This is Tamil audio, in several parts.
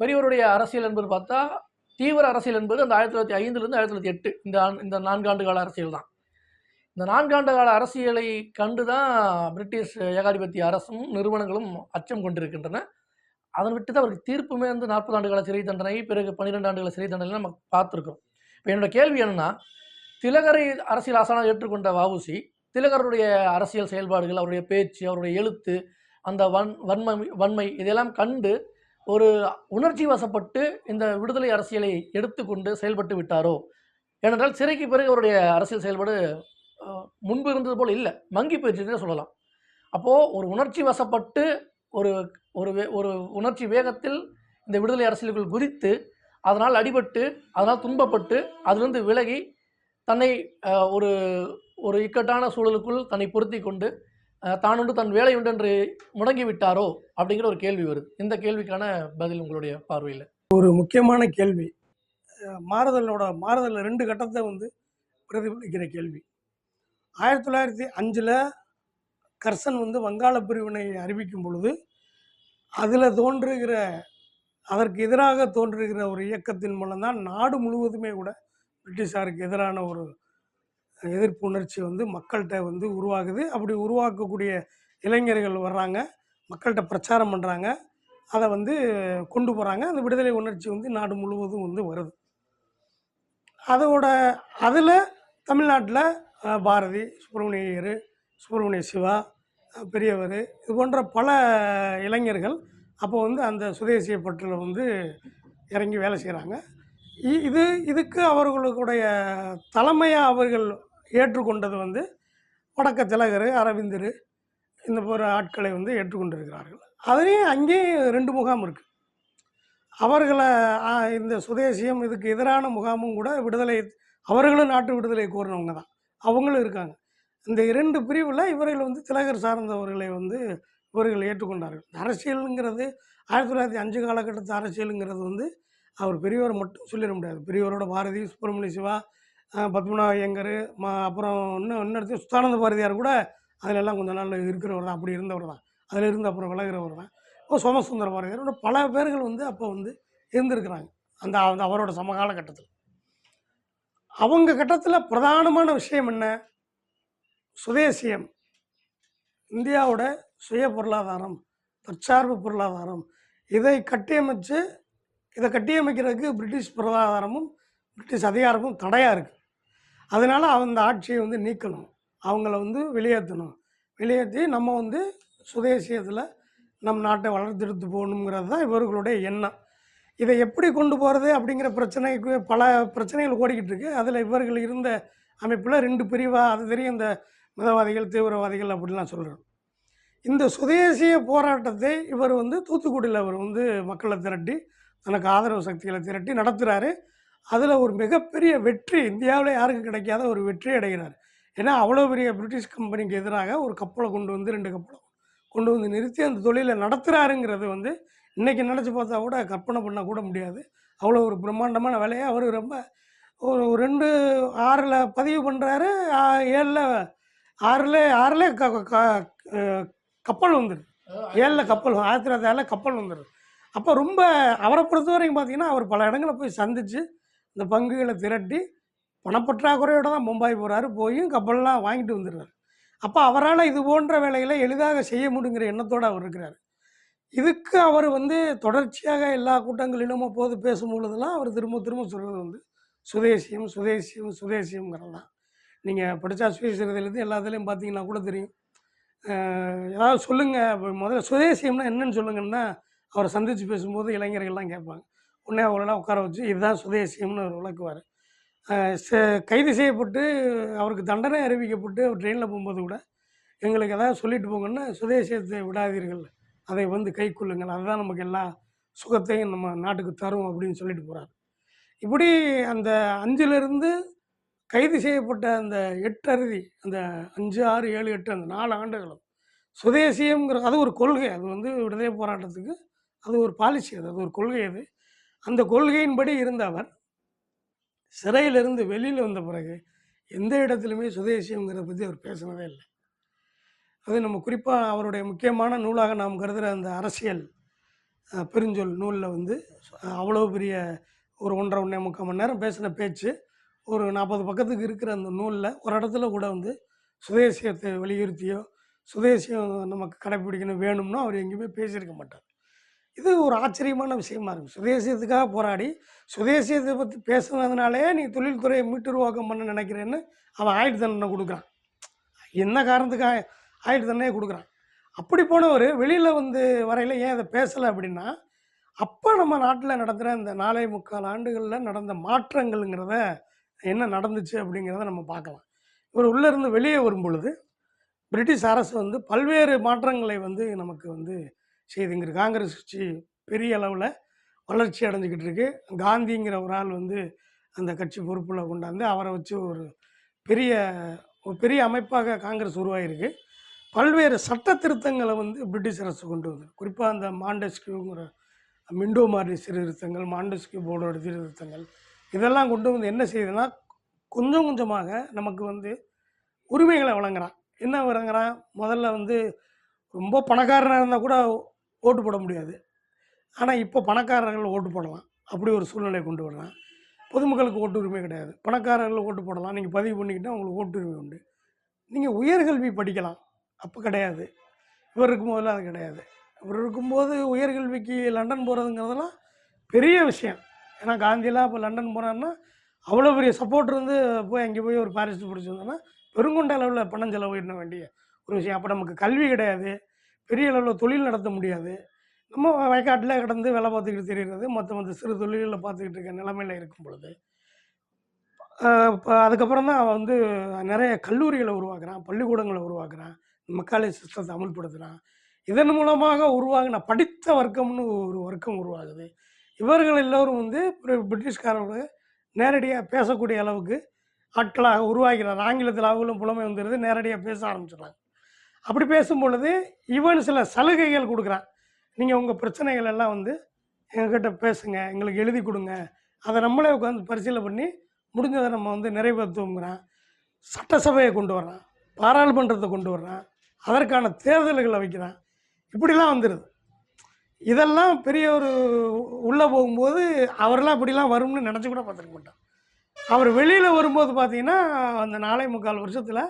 பெரியவருடைய அரசியல் என்பது பார்த்தா தீவிர அரசியல் என்பது அந்த ஆயிரத்தி தொள்ளாயிரத்தி ஐந்துலேருந்து ஆயிரத்தி தொள்ளாயிரத்தி எட்டு இந்த இந்த நான்காண்டு கால அரசியல் தான். இந்த நான்காண்டு கால அரசியலை கண்டு தான் பிரிட்டிஷ் ஏகாதிபத்திய அரசும் நிறுவனங்களும் அச்சம் கொண்டிருக்கின்றன. அதன் விட்டு தான் அவருக்கு தீர்ப்புமே வந்து நாற்பது ஆண்டு கால சிறை தண்டனை பிறகு பன்னிரெண்டு ஆண்டுகள சிறை தண்டனை நம்ம பார்த்துருக்கோம் இப்போ என்னோட கேள்வி என்னன்னா திலகரை அரசியல் ஆசானாக ஏற்றுக்கொண்ட வாவுசி திலகருடைய அரசியல் செயல்பாடுகள் அவருடைய பேச்சு அவருடைய எழுத்து அந்த வன் வன்மை வன்மை இதெல்லாம் கண்டு ஒரு உணர்ச்சி வசப்பட்டு இந்த விடுதலை அரசியலை எடுத்துக்கொண்டு செயல்பட்டு விட்டாரோ? ஏனென்றால் சிறைக்கு பிறகு அவருடைய அரசியல் செயல்பாடு முன்பு இருந்தது போல் இல்லை. மங்கி போயிடுச்சுன்னு சொல்லலாம். அப்போது ஒரு உணர்ச்சி வசப்பட்டு ஒரு ஒரு வே- ஒரு உணர்ச்சி வேகத்தில் இந்த விடுதலை அரசியலுக்குள் குதித்து அதனால் அடிபட்டு அதனால் துன்பப்பட்டு அதிலிருந்து விலகி தன்னை ஒரு ஒரு இக்கட்டான சூழலுக்குள் தன்னை பொருத்தி கொண்டு தானுண்டு தான் உண்டு தன் வேலை உண்டு முடங்கி விட்டாரோ அப்படிங்கிற ஒரு கேள்வி வருது. இந்த கேள்விக்கான பதில் உங்களுடைய பார்வையில். ஒரு முக்கியமான கேள்வி. மாறுதலோட மாறுதல் ரெண்டு கட்டத்தை வந்து பிரதிபலிக்கிற கேள்வி. ஆயிரத்தி தொள்ளாயிரத்தி அஞ்சில் கர்சன் வந்து வங்காள பிரிவினை அறிவிக்கும் பொழுது அதில் தோன்றுகிற அதற்கு எதிராக தோன்றுகிற ஒரு இயக்கத்தின் மூலம்தான் நாடு முழுவதுமே கூட பிரிட்டிஷாருக்கு எதிரான ஒரு எதிர்ப்பு உணர்ச்சி வந்து மக்கள்கிட்ட வந்து உருவாகுது. அப்படி உருவாக்கக்கூடிய இளைஞர்கள் வர்றாங்க. மக்கள்கிட்ட பிரச்சாரம் பண்ணுறாங்க அதை வந்து கொண்டு போகிறாங்க அந்த விடுதலை உணர்ச்சி வந்து நாடு முழுவதும் வந்து வருது. அதோட அதில் தமிழ்நாட்டில் பாரதி சுப்பிரமணியர் சுப்பிரமணிய சிவா பெரியவர் இது போன்ற பல இளைஞர்கள் அப்போ வந்து அந்த சுதேசிய பற்றில் வந்து இறங்கி வேலை செய்கிறாங்க இது இதுக்கு அவர்களுடைய தலைமையாக அவர்கள் ஏற்றுக்கொண்டது வந்து வடக்க திலகர் அரவிந்தர் இந்த போன்ற ஆட்களை வந்து ஏற்றுக்கொண்டிருக்கிறார்கள். அதுலேயும் அங்கேயும் ரெண்டு முகாம் இருக்குது அவர்களை இந்த சுதேசியம் இதுக்கு எதிரான முகாமும் கூட விடுதலை அவர்களும் நாட்டு விடுதலை கோரினவங்க தான். அவங்களும் இருக்காங்க. இந்த இரண்டு பிரிவில் இவர்கள் வந்து திலகர் சார்ந்தவர்களை வந்து இவர்கள் ஏற்றுக்கொண்டார்கள். அரசியலுங்கிறது ஆயிரத்தி தொள்ளாயிரத்தி அஞ்சு காலகட்டத்து அரசியலுங்கிறது வந்து அவர் பெரியவர் மட்டும் சொல்லிட முடியாது. பெரியவரோட பாரதி சுப்பிரமணிய சிவா பத்மநாப ஐயங்கர் ம அப்புறம் இன்னும் இன்னொருத்தர் சுத்தானந்த பாரதியார் கூட அதில் எல்லாம் கொஞ்ச நாள் இருக்கிறவர் தான் அப்படி இருந்தவர் தான். அதில் இருந்து அப்புறம் விலகிறவர் தான். இப்போ சோமசுந்தர பாரதியார். பல பேர்கள் வந்து அப்போ வந்து இருந்திருக்கிறாங்க. அந்த அந்த அவரோட சமகால கட்டத்தில். அவங்க கட்டத்தில் பிரதானமான விஷயம் என்ன? சுதேசியம். இந்தியாவோட சுய பொருளாதாரம் தற்சார்பு பொருளாதாரம். இதை கட்டியமைச்சு இதை கட்டியமைக்கிறதுக்கு பிரிட்டிஷ் பொருளாதாரமும் பிரிட்டிஷ் அதிகாரமும் தடையாக இருக்குது அதனால் அந்த ஆட்சியை வந்து நீக்கணும். அவங்கள வந்து வெளியேற்றணும். வெளியேற்றி நம்ம வந்து சுதேசியத்தில் நம் நாட்டை வளர்த்தெடுத்து போகணுங்கிறது தான் இவர்களுடைய எண்ணம். இதை எப்படி கொண்டு போகிறது அப்படிங்கிற பிரச்சனைக்கு பல பிரச்சனைகள் ஓடிக்கிட்டு இருக்குது அதில் இவர்கள் இருந்த அமைப்பில் ரெண்டு பிரிவாக அது தெரியும் இந்த மிதவாதிகள் தீவிரவாதிகள் அப்படிலாம் சொல்கிறோம் இந்த சுதேசிய போராட்டத்தை இவர் வந்து தூத்துக்குடியில் அவர் வந்து மக்களை திரட்டி தனக்கு ஆதரவு சக்திகளை திரட்டி நடத்துகிறாரு அதில் ஒரு மிகப்பெரிய வெற்றி இந்தியாவில் யாருக்கும் கிடைக்காத ஒரு வெற்றி அடைகிறார். ஏன்னா அவ்வளோ பெரிய பிரிட்டிஷ் கம்பெனிக்கு எதிராக ஒரு கப்பலை கொண்டு வந்து ரெண்டு கப்பலை கொண்டு வந்து நிறுத்தி அந்த தொழிலை நடத்துகிறாருங்கிறது வந்து இன்றைக்கி நினச்சி பார்த்தா கூட கற்பனை பண்ண கூட முடியாது. அவ்வளோ ஒரு பிரம்மாண்டமான வேலையை அவர் ரொம்ப ஒரு ரெண்டு ஆறில் பதிவு பண்ணுறாரு ஏழில் ஆறில் ஆறில் க க- கப்பல் வந்துடுது ஏழில் கப்பல் ஆயிரத்தி தொள்ளாயிரத்தி ஏழில் கப்பல் வந்துடுது அப்போ ரொம்ப அவரை பொறுத்த வரைக்கும் பார்த்தீங்கன்னா அவர் பல இடங்களை போய் சந்தித்து இந்த பங்குகளை திரட்டி பணப்பற்றாக்குறையோடு தான் மும்பாய் போகிறாரு போயும் கப்பல்லாம் வாங்கிட்டு வந்துடுறாரு. அப்போ அவரால் இது போன்ற வேலைகளை எளிதாக செய்ய முடியுங்கிற எண்ணத்தோடு அவர் இருக்கிறார். இதுக்கு அவர் வந்து தொடர்ச்சியாக எல்லா கூட்டங்களிலும் போது பேசும் பொழுதெல்லாம் அவர் திரும்ப திரும்ப சொல்கிறது வந்து சுதேசியம் சுதேசியம் சுதேசியம்ங்கிறது தான். நீங்கள் படித்தா சுயசரிதையிலேருந்து எல்லாத்துலேயும் பார்த்தீங்கன்னா கூட தெரியும். ஏதாவது சொல்லுங்கள் முதல்ல சுதேசியம்னா என்னன்னு சொல்லுங்கன்னா அவரை சந்தித்து பேசும்போது இளைஞர்கள்லாம் கேட்பாங்க. உடனே அவங்களெல்லாம் உட்கார வச்சு இதுதான் சுதேசியம்னு அவர் விளக்குவார். ச- கைது செய்யப்பட்டு அவருக்கு தண்டனை அறிவிக்கப்பட்டு அவர் ட்ரெயினில் போகும்போது கூட எங்களுக்கு எதாவது சொல்லிட்டு போங்கன்னா சுதேசியத்தை விடாதீர்கள். அதை வந்து கை கொள்ளுங்கள். அதுதான் நமக்கு எல்லா சுகத்தையும் நம்ம நாட்டுக்கு தரும் அப்படின்னு சொல்லிட்டு போகிறார் இப்படி அந்த அஞ்சிலிருந்து கைது செய்யப்பட்ட அந்த எட்டு அறுதி அந்த அஞ்சு ஆறு ஏழு எட்டு அந்த நாலு ஆண்டுகளும் சுதேசியம்ங்கிற அது ஒரு கொள்கை. அது வந்து விடுதலை போராட்டத்துக்கு அது ஒரு பாலிசி அது அது ஒரு கொள்கை அது. அந்த கொள்கையின்படி இருந்த அவர் சிறையிலிருந்து வெளியில் வந்த பிறகு எந்த இடத்துலையுமே சுதேசியங்கிறத பற்றி அவர் பேசினதே இல்லை. அது நம்ம குறிப்பாக அவருடைய முக்கியமான நூலாக நாம் கருதுகிற அந்த அரசியல் பெருஞ்சொல் நூலில் வந்து அவ்வளோ பெரிய ஒரு ஒன்றரை ஒன்றே முக்கால் மணி நேரம் பேசின பேச்சு ஒரு நாற்பது பக்கத்துக்கு இருக்கிற அந்த நூலில் ஒரு இடத்துல கூட வந்து சுதேசியத்தை வலியுறுத்தியோ சுதேசியம் நமக்கு கடைப்பிடிக்கணும் வேணும்னோ அவர் எங்கேயுமே பேசியிருக்க மாட்டார். இது ஒரு ஆச்சரியமான விஷயமா இருக்குது சுதேசியத்துக்காக போராடி சுதேசியத்தை பற்றி பேசுனதுனாலே நீ தொழில்துறையை மீட்டுருவாக்கம் பண்ண நினைக்கிறேன்னு அவன் ஆயுள் தண்டனை கொடுக்குறான். என்ன காரணத்துக்காக ஆயுள் தண்டனையை கொடுக்குறான்? அப்படி போனவர் வெளியில் வந்து வரையில் ஏன் அதை பேசலை அப்படின்னா அப்போ நம்ம நாட்டில் நடத்துகிற இந்த நாலே முக்கால் ஆண்டுகளில் நடந்த மாற்றங்கள்ங்கிறத என்ன நடந்துச்சு அப்படிங்கிறத நம்ம பார்க்கலாம். இவர் உள்ளே இருந்து வெளியே வரும் பொழுது பிரிட்டிஷ் அரசு வந்து பல்வேறு மாற்றங்களை வந்து நமக்கு வந்து செய்துங்கிற காங்கிரஸ் கட்சி பெரிய அளவில் வளர்ச்சி அடைஞ்சிக்கிட்டு இருக்கு. காந்திங்கிற ஒரு ஆள் வந்து அந்த கட்சி பொறுப்பில் கொண்டாந்து அவரை வச்சு ஒரு பெரிய ஒரு பெரிய அமைப்பாக காங்கிரஸ் உருவாகிருக்கு பல்வேறு சட்ட திருத்தங்களை வந்து பிரிட்டிஷ் அரசு கொண்டு வந்தது. குறிப்பாக அந்த மாண்டஸ்கியூங்கிற மிண்டோ மாரி சீர்திருத்தங்கள் மாண்டஸ்கியூ போர்டோட சீர்திருத்தங்கள் இதெல்லாம் கொண்டு வந்து என்ன செய்யுதுன்னா கொஞ்சம் கொஞ்சமாக நமக்கு வந்து உரிமைகளை வழங்குறான். என்ன வழங்குறான்? முதல்ல வந்து ரொம்ப பணக்காரனாக இருந்தால் கூட ஓட்டு போட முடியாது. ஆனால் இப்போ பணக்காரர்கள் ஓட்டு போடலாம். அப்படி ஒரு சூழ்நிலையை கொண்டு வரலாம் பொதுமக்களுக்கு ஓட்டு உரிமை கிடையாது. பணக்காரர்கள் ஓட்டு போடலாம். நீங்கள் பதிவு பண்ணிக்கிட்டால் உங்களுக்கு ஓட்டு உரிமை உண்டு. நீங்கள் உயர்கல்வி படிக்கலாம். அப்போ கிடையாது. இவர் இருக்கும்போதெல்லாம் அது கிடையாது. இவர் இருக்கும்போது உயர்கல்விக்கு லண்டன் போகிறதுங்கிறதெல்லாம் பெரிய விஷயம். ஏன்னா காந்தியெல்லாம் இப்போ லண்டன் போனான்னா அவ்வளோ பெரிய சப்போர்ட் இருந்து போய் அங்கே போய் ஒரு பாரிஸ் பிடிச்சிருந்தோன்னா பெருங்கொண்ட அளவில் பணம் செலவிட வேண்டிய ஒரு விஷயம். அப்போ நமக்கு கல்வி கிடையாது. பெரிய அளவில் தொழில் நடத்த முடியாது. நம்ம வயக்காட்டில் கிடந்து வேலை பார்த்துக்கிட்டு தெரிகிறது மற்ற மற்ற சிறு தொழில்களில் பார்த்துக்கிட்டு இருக்க நிலமையில இருக்கும் பொழுது. இப்போ அதுக்கப்புறம் தான் அவன் வந்து நிறைய கல்லூரிகளை உருவாக்குறான் பள்ளிக்கூடங்களை உருவாக்குறான் மக்காலே சிஸ்டத்தை அமுல்படுத்துகிறான் இதன் மூலமாக உருவாகின படித்த வர்க்கம்னு ஒரு வர்க்கம் உருவாகுது. இவர்கள் எல்லோரும் வந்து பிரி- நேரடியாக பேசக்கூடிய அளவுக்கு ஆட்களாக உருவாகிறார் ஆங்கிலத்தில் அவங்களும் புலமை வந்துடுது நேரடியாக பேச ஆரம்பிச்சிடுறாங்க. அப்படி பேசும் பொழுது இவன் சில சலுகைகள் கொடுக்குறான். நீங்கள் உங்கள் பிரச்சனைகள் எல்லாம் வந்து எங்ககிட்ட பேசுங்க எங்களுக்கு எழுதி கொடுங்க. அதை நம்மளே உட்காந்து பரிசீலனை பண்ணி முடிஞ்சதை நம்ம வந்து நிறைவேற்றுவோங்கிறான் சட்டசபையை கொண்டு வர்றான் பாராளுமன்றத்தை கொண்டு வர்றான் அதற்கான தேர்தல்களை வைக்கிறான். இப்படிலாம் வந்துடுது இதெல்லாம் பெரிய ஒரு உள்ளே போகும்போது அவரெல்லாம் இப்படிலாம் வரும்னு நினச்சி கூட பார்த்துருக்க மாட்டான். அவர் வெளியில் வரும்போது பார்த்தீங்கன்னா அந்த நாலே முக்கால் வருஷத்தில்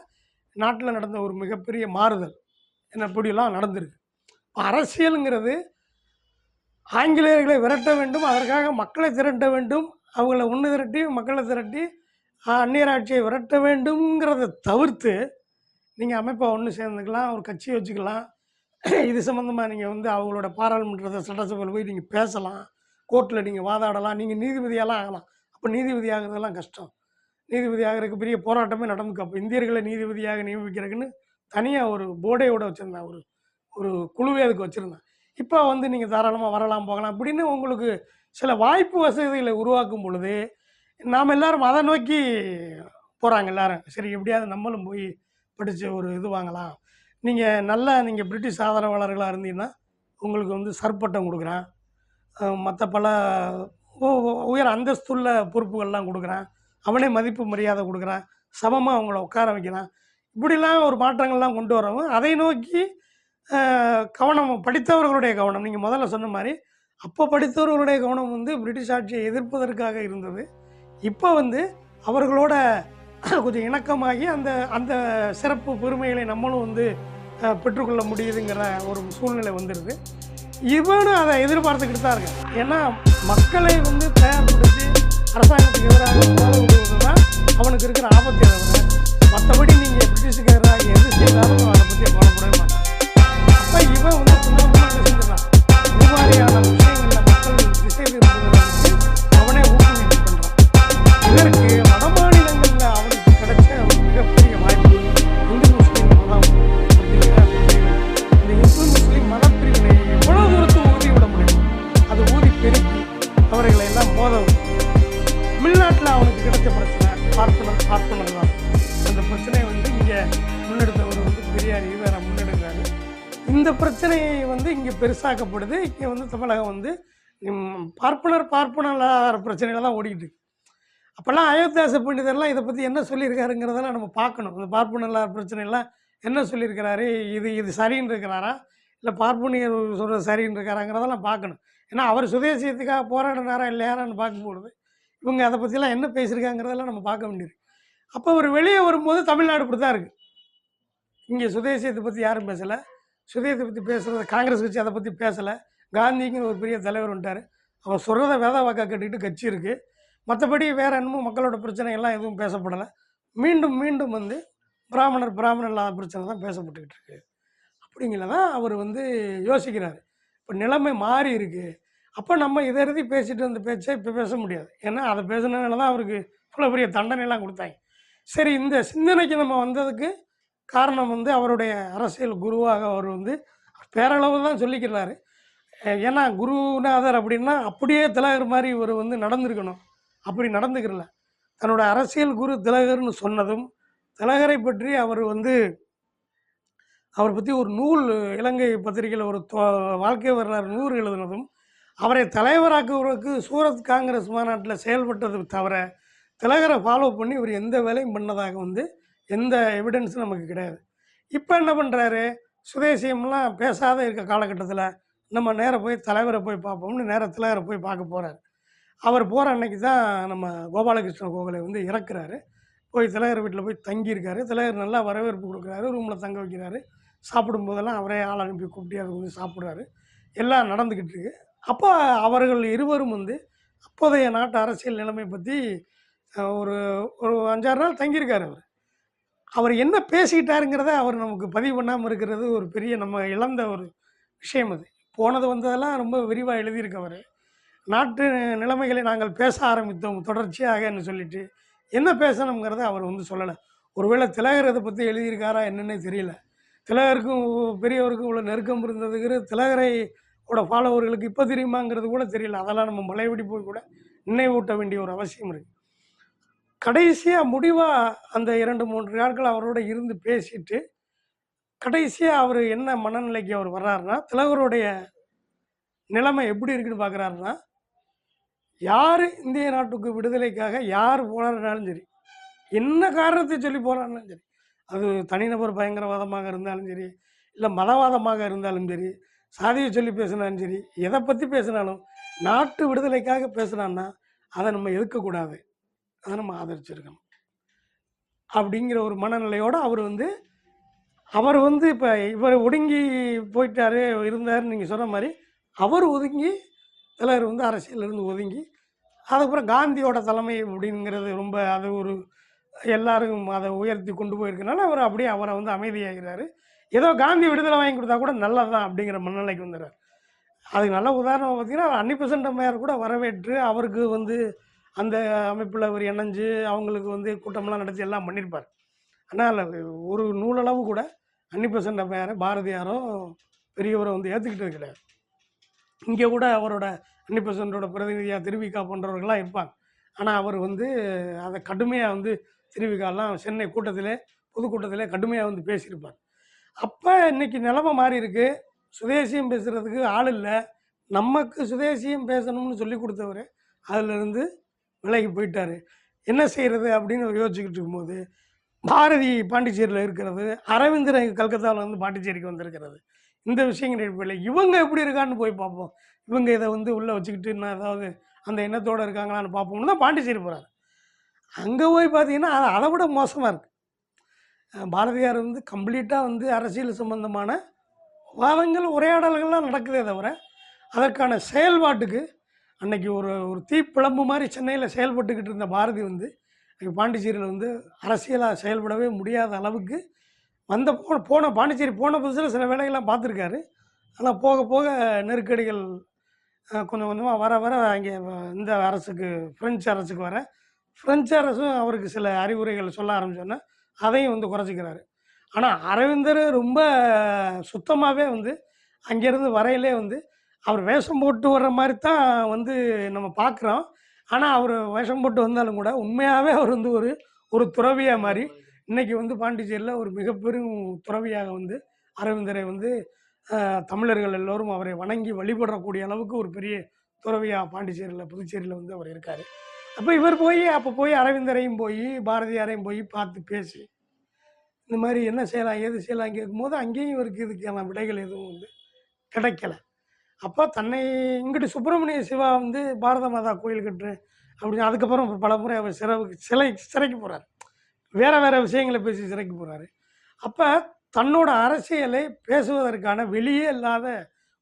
நாட்டில் நடந்த ஒரு மிகப்பெரிய மாறுதல். என்ன இப்படிலாம் நடந்திருக்கு? அரசியலுங்கிறது ஆங்கிலேயர்களை விரட்ட வேண்டும் அதற்காக மக்களை திரட்ட வேண்டும் அவங்கள ஒன்று திரட்டி மக்களை திரட்டி ஆஹ், அந்நியர் ஆட்சியை விரட்ட வேண்டும்ங்கிறத தவிர்த்து நீங்கள் அமைப்பை ஒன்று சேர்ந்துக்கலாம் ஒரு கட்சி வச்சுக்கலாம். இது சம்மந்தமாக நீங்கள் வந்து அவங்களோட பாராளுமன்றத்தை சட்டசபையில் போய் நீங்கள் பேசலாம் கோர்ட்டில் நீங்கள் வாதாடலாம் நீங்கள் நீதிபதியெல்லாம் ஆகலாம். அப்போ நீதிபதி ஆகிறதெல்லாம் கஷ்டம். நீதிபதி பெரிய போராட்டமே நடந்துக்கு அப்போ இந்தியர்களை நீதிபதியாக நியமிக்கிறதுக்குன்னு தனியாக ஒரு போர்டையோட வச்சுருந்தேன். ஒரு ஒரு குழுவே அதுக்கு வச்சுருந்தேன். இப்போ வந்து நீங்கள் தாராளமாக வரலாம் போகலாம் அப்படின்னு உங்களுக்கு சில வாய்ப்பு வசதிகளை உருவாக்கும் பொழுது நாம் எல்லாரும் அதை நோக்கி போகிறாங்க எல்லாரும். சரி எப்படியாவது நம்மளும் போய் படித்து ஒரு இது வாங்கலாம். நீங்கள் நல்லா நீங்கள் பிரிட்டிஷ் ஆதரவாளர்களாக இருந்தீங்கன்னா உங்களுக்கு வந்து சர்பட்டம் கொடுக்குறேன். மற்ற பல உயர் அந்தஸ்துள்ள பொறுப்புகள்லாம் கொடுக்குறேன். அவனே மதிப்பு மரியாதை கொடுக்குறான் சமமாக அவங்கள உட்கார வைக்கிறான். இப்படிலாம் ஒரு மாற்றங்கள்லாம் கொண்டு வரவும் அதை நோக்கி கவனம் படித்தவர்களுடைய கவனம் நீங்கள் முதல்ல சொன்ன மாதிரி அப்போ படித்தவர்களுடைய கவனம் வந்து பிரிட்டிஷ் ஆட்சியை எதிர்ப்பதற்காக இருந்தது. இப்போ வந்து அவர்களோட கொஞ்சம் இணக்கமாகி அந்த அந்த சிறப்பு பெருமைகளை நம்மளும் வந்து பெற்றுக்கொள்ள முடியுதுங்கிற ஒரு சூழ்நிலை வந்துடுது இவனும் அதை எதிர்பார்த்துக்கிட்டு தான் இருக்கு ஏன்னா மக்களை வந்து தயார்படுத்தி அரசாங்கத்துக்கு எதிராக போராடுவது அவனுக்கு இருக்கிற ஆபத்து எதாவது மற்றபடி நீங்கள் பிரிட்டிஷுக்கு எதிராக எது செய்தாலும் அதை பற்றி கவலைப்படவே மாட்டான். அப்போ இவன் வந்து சுந்தரமாக செஞ்சிடறான் இது மாதிரியான விஷயங்களில் மக்கள் திசை திரும்ப தமிழகம் வந்து பார்ப்பனர் பார்ப்பனர் பிரச்சனைகள் தான் ஓடிக்கிட்டு இருக்கு. அப்போல்லாம் அயோத்தியாச பண்டிதர்லாம் இதை பற்றி என்ன சொல்லியிருக்காருங்கிறதெல்லாம் நம்ம பார்க்கணும். இந்த பார்ப்பனர் பிரச்சனைலாம் என்ன சொல்லியிருக்கிறாரு? இது இது சரின்னு இருக்கிறாரா? இல்லை பார்ப்பனியர் சொல்கிறது சரின்னு இருக்காராங்கிறதெல்லாம் பார்க்கணும். ஏன்னா அவர் சுதேசியத்துக்காக போராடினாரா இல்லையாரான்னு பார்க்கும்பொழுது இவங்க அதை பற்றிலாம் என்ன பேசியிருக்காங்கிறதெல்லாம் நம்ம பார்க்க வேண்டியது அப்போ அவர் வெளியே வரும்போது தமிழ்நாடு இப்படி தான் இருக்குது இங்கே சுதேசியத்தை பற்றி யாரும் பேசலை. சுதேசத்தை பற்றி பேசுகிறது காங்கிரஸ் கட்சி அதை பற்றி பேசலை. காந்திங்கிற ஒரு பெரிய தலைவர் வந்துட்டார். அவர் சொல்கிறத வேத வாக்கா கட்டிக்கிட்டு கட்சி இருக்குது மற்றபடி வேறு என்னமோ மக்களோட பிரச்சனை எல்லாம் எதுவும் பேசப்படலை. மீண்டும் மீண்டும் வந்து பிராமணர் பிராமணர் இல்லாத பிரச்சனை தான் பேசப்பட்டுக்கிட்டு இருக்கு. அப்படிங்கிறதான் அவர் வந்து யோசிக்கிறார். இப்போ நிலைமை மாறி இருக்கு. அப்போ நம்ம இதை எழுதி பேசிட்டு வந்து பேச்சை இப்போ பேச முடியாது. ஏன்னா அதை பேசுனதுனால தான் அவருக்கு இவ்வளோ பெரிய தண்டனைலாம் கொடுத்தாங்க. சரி இந்த சிந்தனைக்கு நம்ம வந்ததுக்கு காரணம் வந்து அவருடைய அரசியல் குருவாக அவர் வந்து பேரளவு தான் சொல்லிக்கிறாரு. ஏன்னா குருநாதர் அப்படின்னா அப்படியே திலகர் மாதிரி இவர் வந்து நடந்திருக்கணும். அப்படி நடந்துக்கிறல. தன்னோட அரசியல் குரு திலகர்னு சொன்னதும் திலகரை பற்றி அவர் வந்து அவரை பற்றி ஒரு நூல் இலங்கை பத்திரிகையில் ஒரு தொ- வாழ்க்கை வரலாறு நூறு எழுதினதும் அவரை தலைவராக்குவதற்கு சூரத் காங்கிரஸ் மாநாட்டில் செயல்பட்டது தவிர திலகரை ஃபாலோ பண்ணி இவர் எந்த வேலையும் பண்ணதாக வந்து எந்த எவிடன்ஸும் நமக்கு கிடையாது. இப்போ என்ன பண்ணுறாரு சுதேசியம்லாம் பேசாத இருக்க காலகட்டத்தில் நம்ம நேராக போய் தலைவரை போய் பார்ப்போம்னு நேராக தலைவரை போய் பார்க்க போகிறார் அவர் போகிற அன்னைக்கு தான் நம்ம கோபாலகிருஷ்ண கோகலை வந்து இறக்குறாரு. போய் தலைவர் வீட்டில் போய் தங்கியிருக்காரு. தலைவர் நல்லா வரவேற்பு கொடுக்குறாரு. ரூமில் தங்க வைக்கிறாரு. சாப்பிடும் போதெல்லாம் அவரே ஆள் அனுப்பி கூப்பிட்டு அதை வந்து சாப்பிட்றாரு. எல்லாம் நடந்துக்கிட்டு இருக்கு. அப்போ அவர்கள் இருவரும் வந்து அப்போதைய நாட்டு அரசியல் நிலைமை பற்றி ஒரு ஒரு அஞ்சாறு நாள் தங்கியிருக்காரு அவர். அவர் என்ன பேசிக்கிட்டாருங்கிறத அவர் நமக்கு பதிவு பண்ணாமல் இருக்கிறது ஒரு பெரிய நம்ம இழந்த ஒரு விஷயம் அது. போனது வந்ததெல்லாம் ரொம்ப விரிவாக எழுதியிருக்கவர் நாட்டு நிலைமைகளை நாங்கள் பேச ஆரம்பித்தோம் தொடர்ச்சியாகன்னு சொல்லிட்டு. என்ன பேசணுங்கிறத அவர் வந்து சொல்லலை. ஒருவேளை திலகர் இதை பற்றி எழுதியிருக்காரா என்னன்னே தெரியல. திலகருக்கும் பெரியவருக்கும் உள்ள நெருக்கம் இருந்ததுங்கிற திலகரை கூட ஃபாலோவர்களுக்கு இப்போ தெரியுமாங்கிறது கூட தெரியல. அதெல்லாம் நம்ம மலைவடி போய் கூட நினைவூட்ட வேண்டிய ஒரு அவசியம் இருக்குது கடைசியாக முடிவாக அந்த இரண்டு மூன்று நாட்கள் அவரோட இருந்து பேசிட்டு கடைசியாக அவர் என்ன மனநிலைக்கு அவர் வர்றாருன்னா திலகருடைய நிலைமை எப்படி இருக்குன்னு பார்க்குறாருன்னா யார் இந்திய நாட்டுக்கு விடுதலைக்காக யார் போனாருனாலும் சரி என்ன காரணத்தை சொல்லி போராடினாலும் சரி அது தனிநபர் பயங்கரவாதமாக இருந்தாலும் சரி இல்லை மதவாதமாக இருந்தாலும் சரி சாதியை சொல்லி பேசினாலும் சரி எதை பற்றி பேசினாலும் நாட்டு விடுதலைக்காக பேசினான்னா அதை நம்ம எதிர்க்கக்கூடாது அதை நம்ம ஆதரிச்சிருக்கணும். அப்படிங்கிற ஒரு மனநிலையோடு அவர் வந்து அவர் வந்து இப்போ இவர் ஒடுங்கி போயிட்டாரு இருந்தாருன்னு நீங்கள் சொன்ன மாதிரி அவர் ஒதுங்கி தலைவர் வந்து அரசியலிருந்து ஒதுங்கி அதுக்கப்புறம் காந்தியோட தலைமை அப்படிங்கிறது ரொம்ப அது ஒரு எல்லாரும் அதை உயர்த்தி கொண்டு போயிருக்கனால அவர் அப்படியே அவரை வந்து அமைதியாகிறாரு ஏதோ காந்தி விடுதலை வாங்கி கொடுத்தா கூட நல்லதான் அப்படிங்கிற மனநிலைக்கு வந்துடுறார் அதுக்கு நல்ல உதாரணம் பார்த்தீங்கன்னா அன்னிபெசன்ட் அம்மையார் கூட வரவேற்று அவருக்கு வந்து அந்த அமைப்பில் அவர் இணைஞ்சு அவங்களுக்கு வந்து கூட்டமெல்லாம் நடத்தி எல்லாம் பண்ணியிருப்பார். ஆனால் ஒரு நூலளவு கூட அன்னி பெசன்ட் அம்மையாரை பாரதியாரோ பெரியவரை வந்து ஏற்றுக்கிட்டது கிடையாது. இங்கே கூட அவரோட அன்னி பிரதிநிதியாக திருவிக்கா போன்றவர்கள்லாம் இருப்பாங்க. ஆனால் அவர் வந்து அதை கடுமையாக வந்து திருவிக்காலாம் சென்னை கூட்டத்திலே பொதுக்கூட்டத்திலே கடுமையாக வந்து பேசியிருப்பார். அப்போ இன்றைக்கி நிலமை மாறி இருக்கு. சுதேசியம் பேசுகிறதுக்கு ஆள் இல்லை. நமக்கு சுதேசியம் பேசணும்னு சொல்லி கொடுத்தவர் அதிலிருந்து விலகி போயிட்டாரு. என்ன செய்கிறது அப்படின்னு அவர் யோசிச்சுக்கிட்டு இருக்கும்போது பாரதி பாண்டிச்சேரியில் இருக்கிறது அரவிந்தர் கல்கத்தாவில் வந்து பாண்டிச்சேரிக்கு வந்திருக்கிறது. இந்த விஷயங்கள் அடிப்படையில் இவங்க எப்படி இருக்கான்னு போய் பார்ப்போம். இவங்க இதை வந்து உள்ளே வச்சுக்கிட்டு இன்னும் ஏதாவது அந்த எண்ணத்தோடு இருக்காங்களான்னு பார்ப்போம்னு தான் பாண்டிச்சேரி போகிறாரு அங்கே போய் பார்த்தீங்கன்னா அது அதை விட மோசமாக இருக்குது பாரதியார் வந்து கம்ப்ளீட்டாக வந்து அரசியல் சம்பந்தமான வாதங்கள் உரையாடல்கள்லாம் நடக்குதே தவிர அதற்கான செயல்பாட்டுக்கு அன்னைக்கு ஒரு ஒரு தீப்பிழம்பு மாதிரி சென்னையில் செயல்பட்டுக்கிட்டு இருந்த பாரதி வந்து பாண்டிச்சேரியில் வந்து அரசியலாக செயல்படவே முடியாத அளவுக்கு வந்த போன போன பாண்டிச்சேரி போன புதுசில் சில வேலைகள்லாம் பார்த்துருக்காரு. ஆனால் போக போக நெருக்கடிகள் கொஞ்சம் கொஞ்சமாக வர வர அங்கே இந்த அரசுக்கு ஃப்ரெஞ்சு அரசுக்கு வர ஃப்ரெஞ்சு அரசும் அவருக்கு சில அறிவுரைகள் சொல்ல ஆரம்பிச்சோன்னே அதையும் வந்து குறைச்சிக்கிறாரு. ஆனால் அரவிந்தர் ரொம்ப சுத்தமாகவே வந்து அங்கேருந்து வரையிலே வந்து அவர் வேஷம் போட்டு வர்ற மாதிரி தான் வந்து நம்ம பார்க்குறோம். ஆனால் அவர் வேஷம் போட்டு வந்தாலும் கூட உண்மையாகவே அவர் வந்து ஒரு ஒரு துறவியாக மாதிரி இன்னைக்கு வந்து பாண்டிச்சேரியில் ஒரு மிகப்பெரும் துறவியாக வந்து அரவிந்தரை வந்து தமிழர்கள் எல்லோரும் அவரை வணங்கி வழிபடக்கூடிய அளவுக்கு ஒரு பெரிய துறவியாக பாண்டிச்சேரியில் புதுச்சேரியில் வந்து அவர் இருக்கார். அப்போ இவர் போய் அப்போ போய் அரவிந்தரையும் போய் பாரதியாரையும் போய் பார்த்து பேசி இந்த மாதிரி என்ன செய்யலாம் ஏது செய்யலாம் கேட்கும்போது அங்கேயும் இவருக்கு இதுக்கான விடைகள் எதுவும் வந்து கிடைக்கல. அப்போ தன்னை இங்கிட்டு சுப்பிரமணிய சிவா வந்து பாரத மாதா கோயில் கட்டுரு அப்படின்னு அதுக்கப்புறம் பல முறை அவர் சிறவுக்கு சிலை சிறைக்கு போகிறார் வேற வேற விஷயங்களை பேசி சிறைக்கு போகிறாரு அப்போ தன்னோட அரசியலை பேசுவதற்கான வெளியே இல்லாத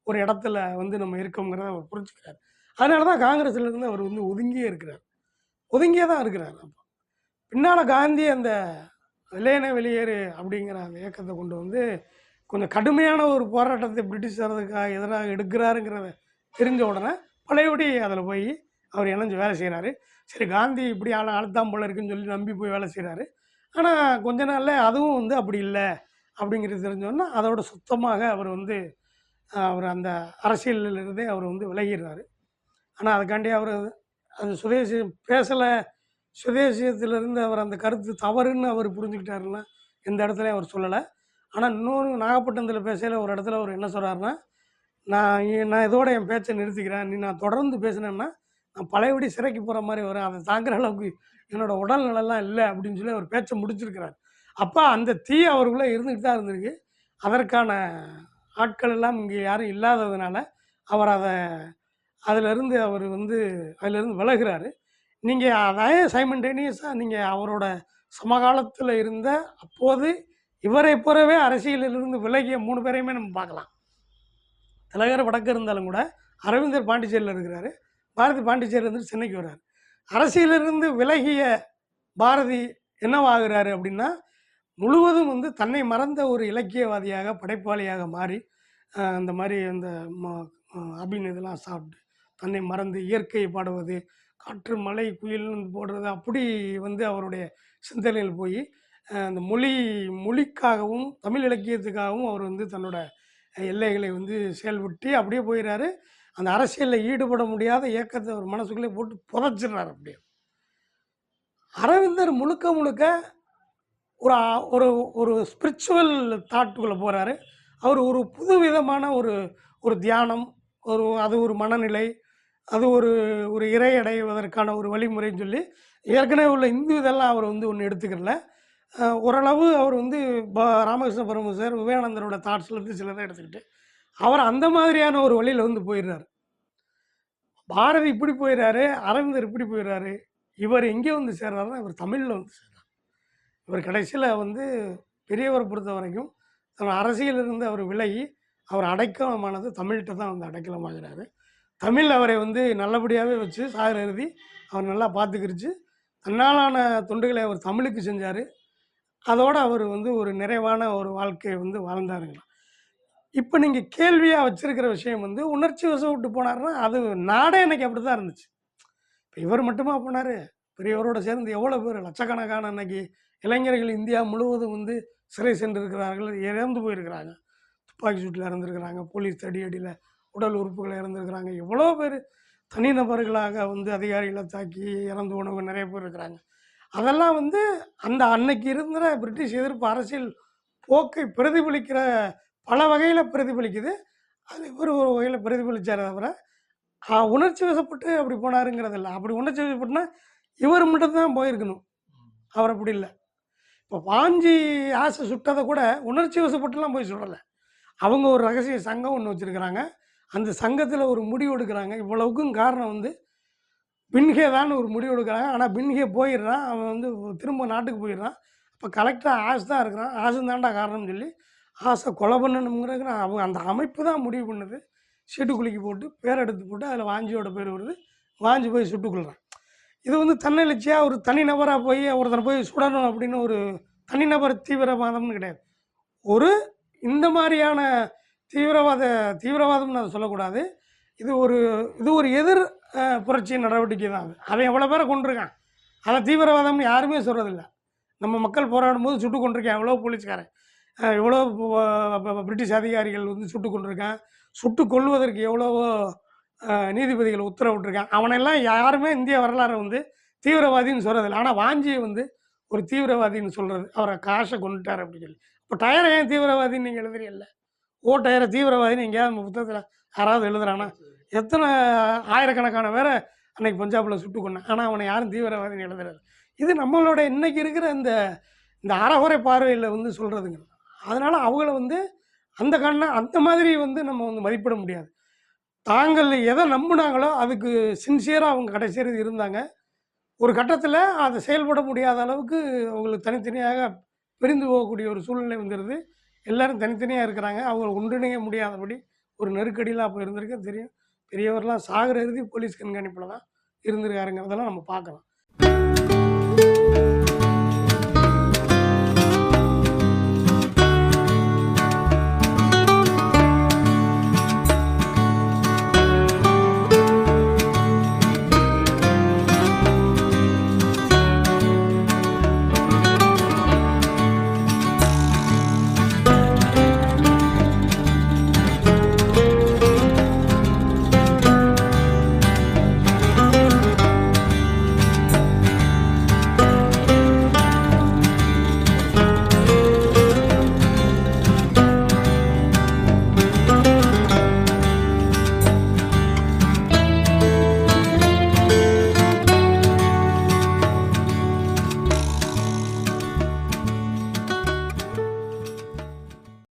ஒரு இடத்துல வந்து நம்ம இருக்கோங்கிறத அவர் புரிஞ்சுக்கிறார். அதனால தான் காங்கிரஸ்லேருந்து அவர் வந்து ஒதுங்கியே இருக்கிறார். ஒதுங்கியே தான் இருக்கிறார் அப்போ. பின்னால் காந்தி அந்த வெளியேன வெளியேறு அப்படிங்கிற அந்த இயக்கத்தை கொண்டு வந்து கொஞ்சம் கடுமையான ஒரு போராட்டத்தை பிரிட்டிஷாரதுக்காக எதிராக எடுக்கிறாருங்கிறத தெரிஞ்ச உடனே பழையபடி அதில் போய் அவர் இணைஞ்சு வேலை செய்கிறாரு. சரி காந்தி இப்படி ஆள் ஆழ்த்தான் போல இருக்குன்னு சொல்லி நம்பி போய் வேலை செய்கிறாரு. ஆனால் கொஞ்ச நாளில் அதுவும் வந்து அப்படி இல்லை அப்படிங்கிறது தெரிஞ்சோன்னா அதோட சுத்தமாக அவர் வந்து அவர் அந்த அரசியலில் இருந்தே அவர் வந்து விலகிடுறாரு. ஆனால் அதுக்காண்டி அவர் அது சுதேசி பேசலை. சுதேசியத்திலிருந்து அவர் அந்த கருத்து தவறுன்னு அவர் புரிஞ்சுக்கிட்டாருன்னா எந்த இடத்துலையும் அவர் சொல்லலை. ஆனால் இன்னொரு நாகப்பட்டினத்தில் பேசையில் ஒரு இடத்துல அவர் என்ன சொல்கிறாருன்னா நான் நான் இதோட என் பேச்சை நிறுத்திக்கிறேன். நீ நான் தொடர்ந்து பேசினேன்னா நான் பழையபடி சிறைக்கு போகிற மாதிரி வரும். அதை தாங்குற அளவுக்கு என்னோடய உடல் நலம்லாம் இல்லை. அப்படின்னு சொல்லி அவர் பேச்சை முடிச்சிருக்கிறார். அப்போ அந்த தீ அவருக்குள்ளே இருந்துகிட்டு தான் இருந்திருக்கு. அதற்கான ஆட்கள் எல்லாம் இங்கே யாரும் இல்லாததுனால அவர் அதை அதிலிருந்து அவர் வந்து அதிலிருந்து விலகுறாரு. நீங்கள் அதே சைமன்டேனியஸாக நீங்கள் அவரோட சமகாலத்தில் இருந்த அப்போது இவரை போலவே அரசியலிலிருந்து விலகிய மூணு பேரையுமே நம்ம பார்க்கலாம். திலகர் வடக்கு இருந்தாலும் கூட அரவிந்தர் பாண்டிச்சேரியில் இருக்கிறாரு. பாரதி பாண்டிச்சேரியிலேருந்து சென்னைக்கு வர்றாரு. அரசியலிருந்து விலகிய பாரதி என்னவாகிறாரு அப்படின்னா முழுவதும் வந்து தன்னை மறந்த ஒரு இலக்கியவாதியாக படைப்பாளியாக மாறி அந்த மாதிரி அந்த ம- அபின் இதெல்லாம் சாப்பிட்டு தன்னை மறந்து இயற்கையை பாடுவது காற்று மலை குயில் போடுறது அப்படி வந்து அவருடைய சிந்தனையில் போய் அந்த மொழி மொழிக்காகவும் தமிழ் இலக்கியத்துக்காகவும் அவர் வந்து தன்னோட எல்லைகளை வந்து செயல்பட்டு அப்படியே போயிடுறாரு அந்த அரசியலில் ஈடுபட முடியாத இயக்கத்தை அவர் மனசுக்குள்ளே போட்டு புதைச்சிடுறாரு அப்படியே. அரவிந்தர் முழுக்க முழுக்க ஒரு ஒரு ஒரு ஸ்பிரிச்சுவல் தாட்டுக்குள்ளே போகிறாரு அவர் ஒரு புது விதமான ஒரு ஒரு தியானம் ஒரு அது ஒரு மனநிலை அது ஒரு ஒரு இறை அடைவதற்கான ஒரு வழிமுறைன்னு சொல்லி ஏற்கனவே உள்ள இந்து இதெல்லாம் அவர் வந்து ஒன்று எடுத்துக்கல. ஓரளவு அவர் வந்து ப- ராமகிருஷ்ண சார் விவேகானந்தரோட தாட்ஸ்லேருந்து சிலதை எடுத்துக்கிட்டு அவர் அந்த மாதிரியான ஒரு வழியில் வந்து போயிடுறாரு. பாரதி இப்படி போயிடுறாரு அரவிந்தர் இப்படி போயிடுறாரு இவர் எங்கே வந்து சேர்றாருன்னா இவர் தமிழில் வந்து சேர்றார். இவர் கடைசியில் வந்து பெரியவரை பொறுத்த வரைக்கும் தன் அரசியலிருந்து அவர் விலகி அவர் அடைக்கலமானது தமிழ்கிட்ட தான் வந்து அடைக்கலமாகிறாரு. தமிழ் அவரை வந்து நல்லபடியாகவே வச்சு சாகர் எழுதி அவர் நல்லா பார்த்துக்கிருச்சு. தன்னாலான தொண்டுகளை அவர் தமிழுக்கு செஞ்சார். அதோடு அவர் வந்து ஒரு நிறைவான ஒரு வாழ்க்கையை வந்து வாழ்ந்தாருங்களாம் இப்போ நீங்கள் கேள்வியாக வச்சுருக்கிற விஷயம் வந்து உணர்ச்சி வசம் விட்டு போனாருன்னா அது நாடே எனக்கு அப்படி தான் இருந்துச்சு. இப்போ இவர் மட்டுமா போனார்? பெரியவரோடு சேர்ந்து எவ்வளோ பேர்? லட்சக்கணக்கான அன்னைக்கு இளைஞர்கள் இந்தியா முழுவதும் வந்து சிறை சென்றிருக்கிறார்கள் இறந்து போயிருக்கிறாங்க. துப்பாக்கி சூட்டில் இறந்துருக்கிறாங்க போலீஸ் தடியடியில் உடல் உறுப்புகளை இறந்துருக்கிறாங்க. எவ்வளோ பேர்? தனிநபர்களாக வந்து அதிகாரிகளை தாக்கி இறந்து போனவங்க நிறைய பேர் இருக்கிறாங்க. அதெல்லாம் வந்து அந்த அன்னைக்கு இருந்த பிரிட்டிஷ் எதிர்ப்பு அரசியல் போக்கை பிரதிபலிக்கிற பல வகையில் பிரதிபலிக்குது. அது இவர் ஒரு வகையில் பிரதிபலித்தார் தவிர உணர்ச்சி வசப்பட்டு அப்படி போனாருங்கிறது இல்லை. அப்படி உணர்ச்சி வசப்பட்டுனா இவர் மட்டும்தான் போயிருக்கணும். அவர் அப்படி இல்லை. இப்போ வாஞ்சி ஆசை சுட்டதை கூட உணர்ச்சி வசப்பட்டுலாம் போய் சுடலை அவங்க ஒரு ரகசிய சங்கம் ஒன்று வச்சுருக்கிறாங்க. அந்த சங்கத்தில் ஒரு முடிவு எடுக்கிறாங்க. இவ்வளவுக்கும் காரணம் வந்து பின்ஹே தான் ஒரு முடிவு எடுக்கிறாங்க. ஆனால் பின்ஹே போயிடுறான். அவன் வந்து திரும்ப நாட்டுக்கு போயிடுறான். இப்போ கலெக்டர் ஆஸ் தான் இருக்கிறான். ஆசும் தாண்டா காரணம்னு சொல்லி ஆசை கொலை பண்ணணுங்கிறது அவங்க அந்த அமைப்பு தான் முடிவு பண்ணுது. சீட்டு குலுக்கி போட்டு பேர் எடுத்து போட்டு அதில் வாஞ்சியோட பேர் வருது. வாஞ்சி போய் சுட்டுக்கொள்கிறான் இது வந்து தன்னெழுச்சியாக ஒரு தனிநபராக போய் ஒருத்தனை போய் சுடணும் அப்படின்னு ஒரு தனிநபர் தீவிரவாதம்னு கிடையாது. ஒரு இந்த மாதிரியான தீவிரவாத தீவிரவாதம்னு அதை சொல்லக்கூடாது. இது ஒரு இது ஒரு எதிர் புரட்சி நடவடிக்கை தான் அது. அவன் எவ்வளோ பேரை கொண்டிருக்கான் அதை தீவிரவாதம்னு யாருமே சொல்கிறதில்ல நம்ம மக்கள் போராடும் போது சுட்டு கொண்டிருக்கேன் எவ்வளோ போலீஸ்காரன். எவ்வளோ பிரிட்டிஷ் அதிகாரிகள் வந்து சுட்டு கொண்டிருக்கான் சுட்டு கொள்வதற்கு எவ்வளவோ நீதிபதிகள் உத்தரவிட்டிருக்கான். அவனெல்லாம் யாருமே இந்திய வரலாறை வந்து தீவிரவாதின்னு சொல்கிறதில்ல ஆனால் வாஞ்சியை வந்து ஒரு தீவிரவாதின்னு சொல்கிறது அவரை காசை கொண்டுட்டார் அப்படின்னு சொல்லி. இப்போ டயரை ஏன் தீவிரவாதின்னு நீங்கள் எழுதுறீங்கல்ல? ஓ டயரை தீவிரவாதின்னு எங்கேயாவது நம்ம புத்தகத்தில் யாராவது எழுதுறானா? எத்தனை ஆயிரக்கணக்கான பேரை அன்னைக்கு பஞ்சாபில் சுட்டு கொண்டான் ஆனால் அவனை யாரும் தீவிரவாதின்னு எழுதுறாரு இது நம்மளோட இன்னைக்கு இருக்கிற இந்த இந்த அறகுறை பார்வையில் வந்து சொல்கிறதுங்க அதனால் அவங்கள வந்து அந்த கண்ணை அந்த மாதிரி வந்து நம்ம வந்து மதிப்பிட முடியாது. தாங்கள் எதை நம்பினாங்களோ அதுக்கு சின்சியராக அவங்க கடைசியில் இருந்தாங்க. ஒரு கட்டத்தில் அதை செயல்பட முடியாத அளவுக்கு அவங்களுக்கு தனித்தனியாக பிரிந்து போகக்கூடிய ஒரு சூழ்நிலை வந்துடுது எல்லோரும் தனித்தனியாக இருக்கிறாங்க. அவங்க ஒன்றிணைய முடியாதபடி ஒரு நெருக்கடியில் அப்போ இருந்திருக்க தெரியும். பெரியவர்லாம் சாகிற இறுதி போலீஸ் கண்காணிப்பில் தான் இருந்திருக்காருங்கிறதெல்லாம் நம்ம பார்க்கலாம்.